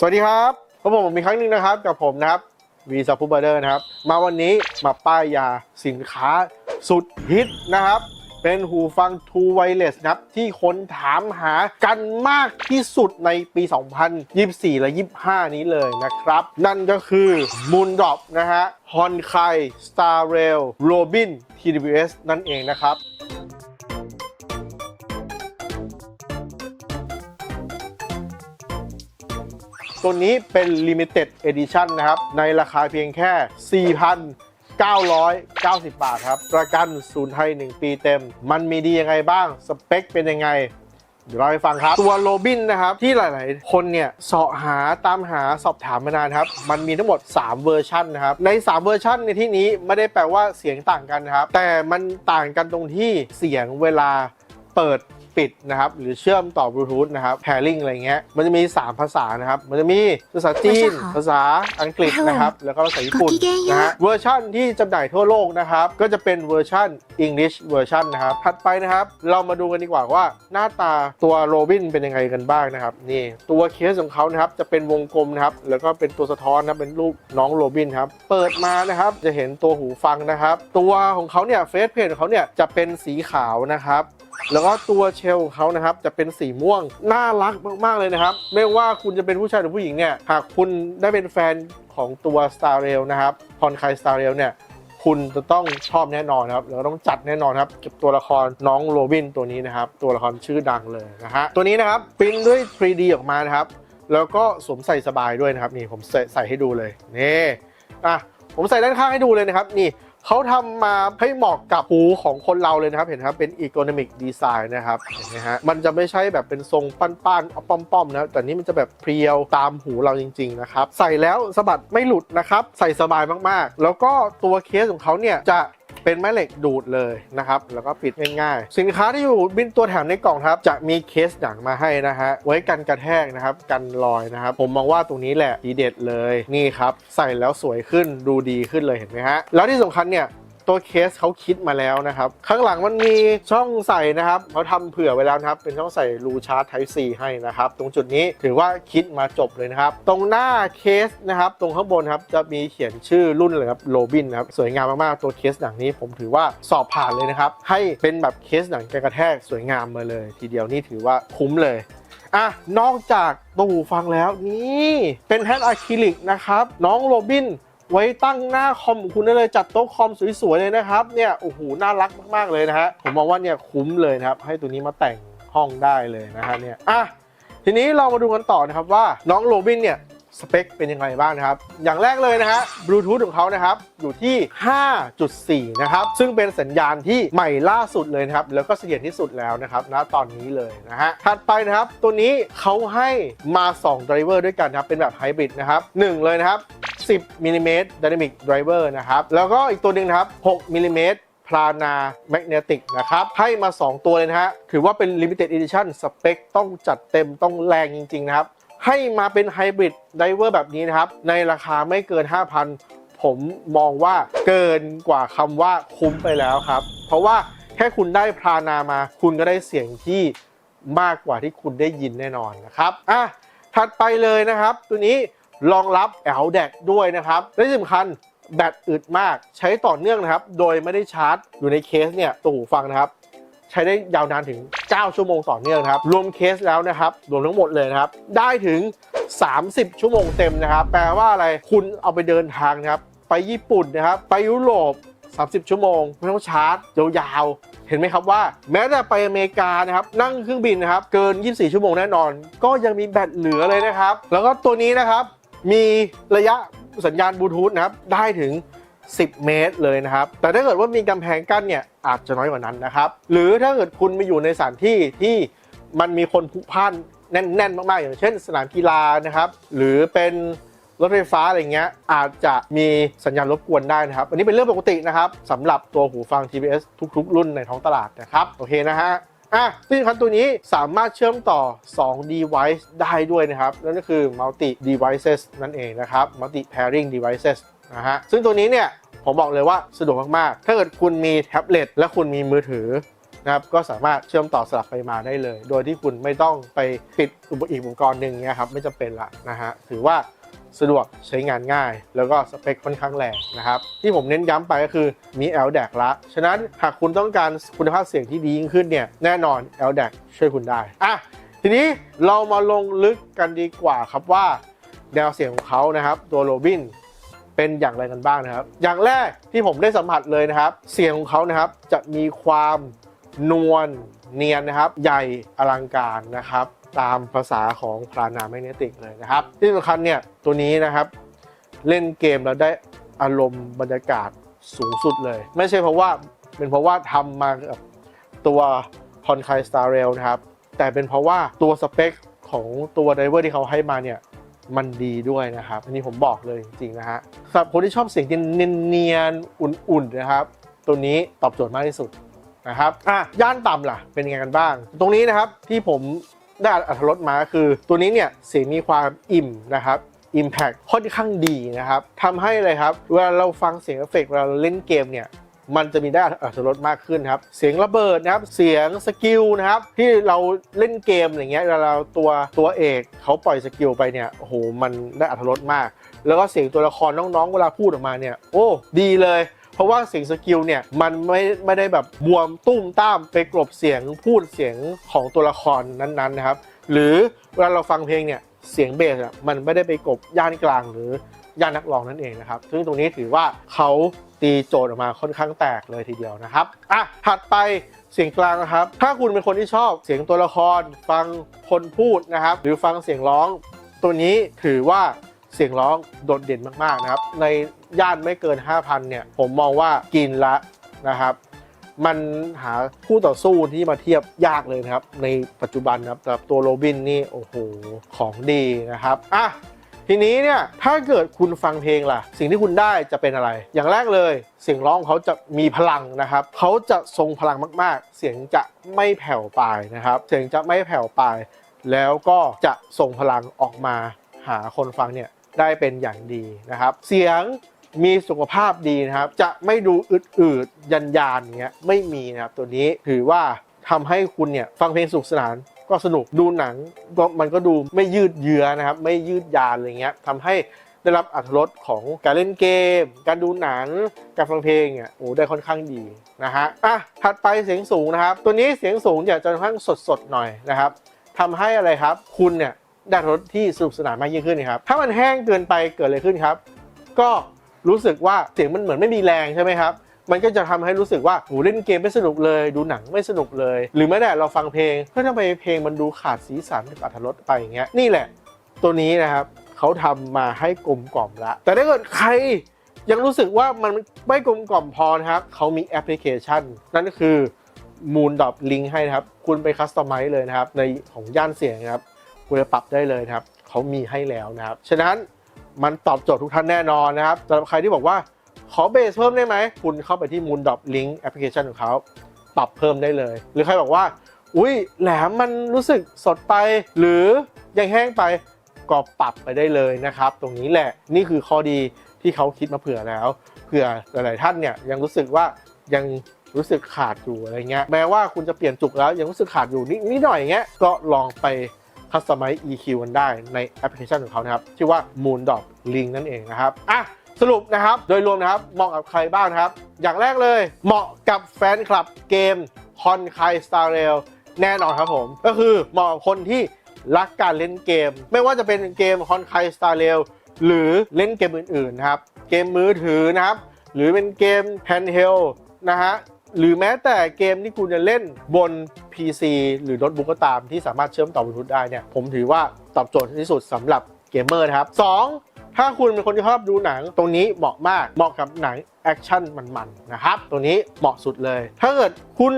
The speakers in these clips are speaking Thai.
สวัสดีครับพบผมอีกครั้งหนึ่งนะครับกับผมนะครับวีซาพูบอร์เดอร์นะครับ มาวันนี้มาป้ายยาสินค้าสุดฮิตนะครับ เป็นหูฟัง True Wireless นะครับ ที่คนถามหากันมากที่สุดในปี 2024 และ 25 นี้เลยนะครับ นั่นก็คือ Moon Drop นะฮะ Honkai Star Rail Robin TWS นั่นเองนะครับ ตัวนี้เป็น Limited Edition นะครับ ในราคาเพียงแค่ 4,990 บาทครับ ประกันศูนย์ไทย 1 ปีเต็ม มันมีดียังไงบ้าง สเปคเป็นยังไงเดี๋ยวเราไปฟังครับ ตัวโรบินนะครับ ที่หลาย ๆ คนเนี่ยเสาะหาตามหาสอบถามมานานครับ มันมีทั้งหมด 3 เวอร์ชันนะครับ ใน 3 เวอร์ชันในที่นี้ไม่ได้แปลว่าเสียงต่างกันครับ แต่มันต่างกันตรงที่เสียงเวลาเปิด ปิดนะครับหรือเชื่อมต่อบลูทูธนะครับ pairing อะไรเงี้ยมันจะมี 3 ภาษานะครับมันจะมีภาษาจีน ภาษาอังกฤษนะครับแล้วก็ภาษาญี่ปุ่นนะฮะเวอร์ชันที่จำหน่ายทั่วโลกนะครับก็จะเป็นเวอร์ชัน English เวอร์ชันนะครับถัดไปนะครับเรามาดูกันดีกว่าว่าหน้าตาตัวโรบินเป็นยังไงกันบ้างนะครับนี่ตัวเคสของเขานะครับจะเป็นวงกลมนะครับแล้วก็เป็นตัวสะท้อนนะเป็นรูปน้องโรบินครับเปิดมานะครับจะเห็นตัวหูฟังนะครับ ตัวของเขาเนี่ยเฟซเพจของเขาเนี่ยจะเป็นสีขาวนะครับ แล้วก็ตัวเชลเขานะครับจะเป็นสีม่วง น่ารักมาก ๆ เลยนะครับ ไม่ว่าคุณจะเป็นผู้ชายหรือผู้หญิงเนี่ย หากคุณได้เป็นแฟนของตัว Star Rail นะครับพรคาย Star Rail เนี่ย คุณจะต้องชอบแน่นอนครับ แล้วต้องจัดแน่นอนครับกับตัวละครน้องโรบินตัวนี้นะครับ ตัวละครชื่อดังเลยนะฮะ ตัวนี้นะครับปริ้นด้วย 3D ออกมานะครับ แล้วก็สวมใส่สบายด้วยนะครับ นี่ผมใส่ใส่ให้ดูเลย นี่ อะ ผมใส่ด้านข้างให้ดูเลยนะครับ นี่ เขาทำมาให้เหมาะกับหูของคนเราเลยนะครับ เห็นไหมครับเป็นอีโคโนมิกดีไซน์นะครับเห็นไหมฮะมันจะไม่ใช่แบบเป็นทรงปั้นๆเอาป้อมๆนะแต่นี่มันจะแบบเพรียวตามหูเราจริง ๆ นะครับ ใส่แล้วสะบัดไม่หลุดนะครับ ใส่สบายมากๆ แล้วก็ตัวเคสของเขาเนี่ยจะ เป็นแม่เหล็กดูดเลยนะครับแล้วก็ปิดง่ายๆสินค้าที่อยู่บินตัวแถมในกล่องครับจะมีเคสหนังมาให้นะฮะไว้กันกระแทกนะครับกันรอยนะครับ ผมมองว่าตรงนี้แหละดีเด็ดเลยนี่ครับใส่แล้วสวยขึ้นดูดีขึ้นเลยเห็นไหมฮะแล้วที่สำคัญเนี่ย ตัวเคสเขาคิดมาแล้วนะครับ ข้างหลังมันมีช่องใส่นะครับเขาทำเผื่อไว้แล้วนะครับ เป็นช่องใส่รูชาร์จ Type C ให้นะครับ ตรงจุดนี้ถือว่าคิดมาจบเลยนะครับ ตรงหน้าเคสนะครับ ตรงข้างบนครับจะมีเขียนชื่อรุ่นเลยครับโรบินครับสวยงามมากๆตัวเคสหนังนี้ผมถือว่าสอบผ่านเลยนะครับ ให้เป็นแบบเคสหนังกระแทกสวยงามมาเลย ทีเดียวนี่ถือว่าคุ้มเลยอะนอกจากตัวหูฟังแล้วนี่ เป็นแผ่นอะคริลิกนะครับ น้องโรบิน ไว้ตั้งหน้าคอมของคุณได้เลยจัดโต๊ะคอมสวยๆเลยนะครับเนี่ยโอ้โหน่ารักมากๆเลยนะฮะผมมองว่าเนี่ยคุ้มเลยนะครับให้ตัวนี้มาแต่งห้องได้เลยนะฮะเนี่ยอะทีนี้เรามาดูกันต่อนะครับว่าน้องโรบินเนี่ยสเปคเป็นยังไงบ้างนะครับ อย่างแรกเลยนะฮะบลูทูธของเขานะครับ อยู่ที่ 5.4 นะครับ ซึ่งเป็นสัญญาณที่ใหม่ล่าสุดเลยนะครับ แล้วก็เสถียรที่สุดแล้วนะครับณตอนนี้เลยนะฮะ ถัดไปนะครับ ตัวนี้เขาให้มา 2 ไดรเวอร์ด้วยกันครับ เป็นแบบไฮบริดนะครับหนึ่งเลยนะครับ 10มิลลิเมตร Dynamic Driver นะครับ แล้วก็อีกตัวหนึ่งนะครับ6มิลลิเมตรพลานาแมกเนติกนะครับ ให้มา 2 ตัวเลยนะฮะ ถือว่าเป็น Limited Edition สเปคต้องจัดเต็มต้องแรงจริง ๆ นะครับ ให้มาเป็นไฮบริดไดเวอร์แบบนี้นะครับ ในราคาไม่เกิน 5,000 ผมมองว่าเกินกว่าคำว่าคุ้มไปแล้วครับ เพราะว่าแค่คุณได้พลานามา คุณก็ได้เสียงที่มากกว่าที่คุณได้ยินแน่นอนนะครับ อะ ถัดไปเลยนะครับ ตัวนี้ รองรับ LDAC ด้วยนะครับและที่สำคัญแบตอึดมากใช้ต่อเนื่องนะครับ โดยไม่ได้ชาร์จ อยู่ในเคสเนี่ยตัวหูฟังนะครับ ใช้ได้ยาวนานถึง 9 ชั่วโมงต่อเนื่องครับ รวมเคสแล้วนะครับ รวมทั้งหมดเลยนะครับ ได้ถึง 30 ชั่วโมงเต็มนะครับ แปลว่าอะไรคุณเอาไปเดินทางนะครับ ไปญี่ปุ่นนะครับ ไปยุโรป 30 ชั่วโมงไม่ต้องชาร์จยาวๆเห็นไหมครับว่า แม้แต่ไปอเมริกานะครับ นั่งเครื่องบินนะครับ เกิน 24 ชั่วโมงแน่นอน ก็ยังมีแบตเหลือเลยนะครับ แล้วก็ตัวนี้นะครับ มีระยะสัญญาณบลูทูธนะครับได้ถึง 10 เมตรเลยนะครับ แต่ถ้าเกิดว่ามีกำแพงกั้นเนี่ยอาจจะน้อยกว่านั้นนะครับ หรือถ้าเกิดคุณมาอยู่ในสถานที่ที่มันมีคนพลุกพล่านแน่นๆ มากๆ อย่างเช่น สนามกีฬานะครับ หรือเป็นรถไฟฟ้าอะไรเงี้ยอาจจะมีสัญญาณรบกวนได้นะครับ อันนี้เป็นเรื่องปกตินะครับสำหรับตัวหูฟัง TBS ทุก ๆ รุ่นในท้องตลาดนะครับ โอเคนะฮะ อะซึ่งคันตัวนี้สามารถเชื่อมต่อ 2 device ได้ด้วยนะครับ นั่นก็คือ multi devices นั่นเองนะครับ multi pairing devices นะฮะ ซึ่งตัวนี้เนี่ยผมบอกเลยว่าสะดวกมาก ๆ ถ้าเกิดคุณมีแท็บเล็ตและคุณมีมือถือนะครับ ก็สามารถเชื่อมต่อสลับไปมาได้เลย โดยที่คุณไม่ต้องไปปิดอุปอีกอุปกรณ์หนึ่งเนี่ยครับ ไม่จำเป็นละนะฮะ ถือว่า สะดวกใช้งานง่าย แล้วก็สเปคค่อนข้างแรงนะครับ ที่ผมเน้นย้ำไปก็คือมี LDAC ละ ฉะนั้นหากคุณต้องการคุณภาพเสียงที่ดียิ่งขึ้นเนี่ยแน่นอน LDAC ช่วยคุณได้อะทีนี้เรามาลงลึกกันดีกว่าครับว่า แนวเสียงของเขานะครับ ตัวโรบินเป็นอย่างไรกันบ้างนะครับ อย่างแรกที่ผมได้สัมผัสเลยนะครับ เสียงของเขานะครับจะมีความนวลเนียนนะครับ ใหญ่อลังการนะครับ ตามภาษาของพลานาแมกเนติกเลยนะครับ ที่สำคัญเนี่ยตัวนี้นะครับ เล่นเกมแล้วได้อารมณ์บรรยากาศสูงสุดเลย ไม่ใช่เพราะว่าเป็นเพราะว่าทำมากับตัวคอนไคสตาร์เรลนะครับ แต่เป็นเพราะว่าตัวสเปคของตัวไดเวอร์ที่เขาให้มาเนี่ยมันดีด้วยนะครับ อันนี้ผมบอกเลยจริงๆนะฮะสำหรับคนที่ชอบเสียงเนียนๆอุ่นๆนะครับ ตัวนี้ตอบโจทย์มากที่สุดนะครับอะย่านต่ำล่ะเป็นยังไงกันบ้าง ตรงนี้นะครับที่ผม ได้อัธรสมากคือ ตัวนี้เนี่ยเสียงมีความอิ่มนะครับ Impact ค่อนข้างดีนะครับทำให้เลยครับ เวลาเราฟังเสียงเอฟเฟกต์เวลาเราเล่นเกมเนี่ยมันจะมีได้อัตรสมากขึ้นครับ เสียงระเบิดนะครับ เสียงสกิลนะครับ ที่เราเล่นเกมอย่างเงี้ยเวลาเราตัวตัวเอกเขาปล่อยสกิลไปเนี่ยโอ้โหมันได้อัตรสมาก แล้วก็เสียงตัวละครน้องๆ เวลาพูดออกมาเนี่ย โอ้ ดีเลย เพราะว่าเสียงสกิลเนี่ยมันไม่ไม่ได้แบบบวมตุ้มต้ามไปกลบเสียงพูดเสียงของตัวละครนั้นๆนะครับ หรือเวลาเราฟังเพลงเนี่ยเสียงเบสอะมันไม่ได้ไปกลบย่านกลางหรือย่านนักร้องนั่นเองนะครับ ซึ่งตรงนี้ถือว่าเขาตีโจทย์ออกมาค่อนข้างแตกเลยทีเดียวนะครับ อะ ถัดไปเสียงกลางนะครับ ถ้าคุณเป็นคนที่ชอบเสียงตัวละคร ฟังคนพูดนะครับ หรือฟังเสียงร้อง ตัวนี้ถือว่า เสียงร้องโดดเด่นมากๆนะครับ ในย่านไม่เกิน 5,000 เนี่ย ผมมองว่ากินละนะครับ มันหาคู่ต่อสู้ที่มาเทียบยากเลยนะครับ ในปัจจุบันนะครับสำหรับตัวโรบินนี่โอ้โหของดีนะครับอะทีนี้เนี่ยถ้าเกิดคุณฟังเพลงล่ะ สิ่งที่คุณได้จะเป็นอะไร อย่างแรกเลย เสียงร้องเขาจะมีพลังนะครับเขาจะทรงพลังมาก ๆ เสียงจะไม่แผ่วปลายนะครับ เสียงจะไม่แผ่วปลายแล้วก็จะส่งพลังออกมา หาคนฟังเนี่ยได้เป็นอย่างดีนะครับ เสียงมีสุขภาพดีนะครับ จะไม่ดูอืดๆยันยานเงี้ยไม่มีนะครับ ตัวนี้ถือว่าทำให้คุณเนี่ยฟังเพลงสนุกสนานก็สนุกดูหนังก็มันก็ดูไม่ยืดเยื้อนะครับ ไม่ยืดยานอะไรเงี้ยทำให้ได้รับอรรถรสของการเล่นเกม การดูหนัง การฟังเพลงเนี่ยโอ้ได้ค่อนข้างดีนะฮะอะถัดไปเสียงสูงนะครับ ตัวนี้เสียงสูงเนี่ยจะค่อนข้างสดๆหน่อยนะครับทำให้อะไรครับ คุณเนี่ย ได้รถที่สนุกสนานมากยิ่งขึ้นนะครับ ถ้ามันแห้งเกินไปเกิดอะไรขึ้นครับ ก็รู้สึกว่าเสียงมันเหมือนไม่มีแรงใช่ไหมครับ มันก็จะทำให้รู้สึกว่าโหเล่นเกมไม่สนุกเลย ดูหนังไม่สนุกเลย หรือแม้แต่เราฟังเพลงก็ทำไมเพลงมันดูขาดสีสันกับอรรถรสไปอย่างเงี้ย นี่แหละ ตัวนี้นะครับเขาทำมาให้กลมกล่อมละ แต่ถ้าเกิดใครยังรู้สึกว่ามันไม่กลมกล่อมพอนะครับเขามีแอปพลิเคชัน นั่นก็คือมูลดอ p ลิงให้นะครับ คุณไปคัสตอมไมซ์เลยนะครับ ในของย่านเสียงครับ คุณจะปรับได้เลยนะครับเขามีให้แล้วนะครับ ฉะนั้นมันตอบโจทย์ทุกท่านแน่นอนนะครับสำหรับใครที่บอกว่าขอเบสเพิ่มได้ไหม คุณเข้าไปที่มูลดอ p ลิงแอปพลิเคชันของเขาปรับเพิ่มได้เลย หรือใครบอกว่า อุ้ยแหลมมันรู้สึกสดไป หรือยังแห้งไปก็ปรับไปได้เลยนะครับ ตรงนี้แหละนี่คือข้อดีที่เขาคิดมาเผื่อแล้วเผื่อหลาย ๆ ท่านเนี่ยยังรู้สึกว่ายังรู้สึกขาดอยู่อะไรเงี้ยแม้ว่าคุณจะเปลี่ยนจุกแล้วยังรู้สึกขาดอยู่นิดนิดหน่อยเงี้ยก็ลองไป customize EQ กันได้ในแอปพลิเคชันของเขานะครับชื่อว่า Moon Dog Link นั่นเองนะครับอะสรุปนะครับ โดยรวมนะครับเหมาะกับใครบ้างนะครับ อย่างแรกเลย เหมาะกับแฟนคลับเกม c o n k a i Star Rail แน่นอนครับผม ก็คือเหมาะกับคนที่รักการเล่นเกม ไม่ว่าจะเป็นเกม c o n k a i Star Rail หรือเล่นเกมอื่นๆนะครับ เกมมือถือนะครับ หรือเป็นเกม handheld นะฮะ หรือแม้แต่เกมที่คุณจะเล่นบน PC หรือโน้ตบุ๊กก็ตามที่สามารถเชื่อมต่อบลูทูธได้เนี่ย ผมถือว่าตอบโจทย์ที่สุดสำหรับเกมเมอร์นะครับ 2. ถ้าคุณเป็นคนที่ชอบดูหนัง ตรงนี้เหมาะมากเหมาะกับหนังแอคชั่นมันๆนะครับ ตรงนี้เหมาะสุดเลย ถ้าเกิดคุณ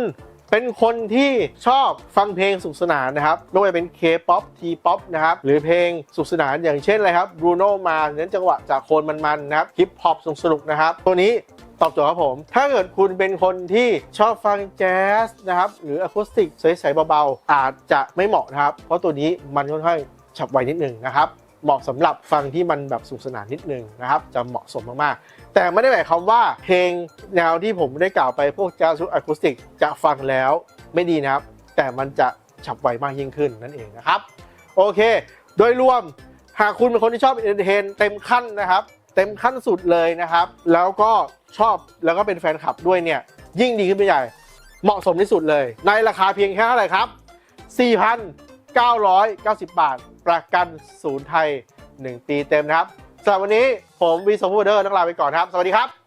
เป็นคนที่ชอบฟังเพลงสุขสนานนะครับไม่ว่าจะเป็น K-POP T-POP นะครับหรือเพลงสุขสนานอย่างเช่นอะไรครับ Bruno Mars เน้นจังหวะจากโคนมันๆนะครับฮิปฮอปสนุกๆนะครับ ตัวนี้ตอบโจทย์ครับผม ถ้าเกิดคุณเป็นคนที่ชอบฟังแจ๊สนะครับ หรืออะคูสติกใสๆเบาๆ อาจจะไม่เหมาะนะครับ เพราะตัวนี้มันค่อนข้างฉับไวนิดหนึ่งนะครับ เหมาะสำหรับฟังที่มันแบบสุขสนานนิดนึงนะครับ จะเหมาะสมมากๆ แต่ไม่ได้หมายความว่าเพลงแนวที่ผมได้กล่าวไปพวกจ๊สชุอะคูสติกจะฟังแล้วไม่ดีนะครับ แต่มันจะฉับไวมากยิ่งขึ้นนั่นเองนะครับ โอเค โดยรวมหากคุณเป็นคนที่ชอบเอนเตอร์เทนเต็มขั้นนะครับ เต็มขั้นสุดเลยนะครับ แล้วก็ชอบแล้วก็เป็นแฟนคลับด้วยเนี่ย ยิ่งดีขึ้นไปใหญ่ เหมาะสมที่สุดเลย ในราคาเพียงแค่เท่าไหร่ครับ 4,990 บาท ประกันศูนย์ไทย 1 ปีเต็มนะครับ สำหรับวันนี้ผมวีสมบูรเดอร์ต้องลาไปก่อนครับ สวัสดีครับ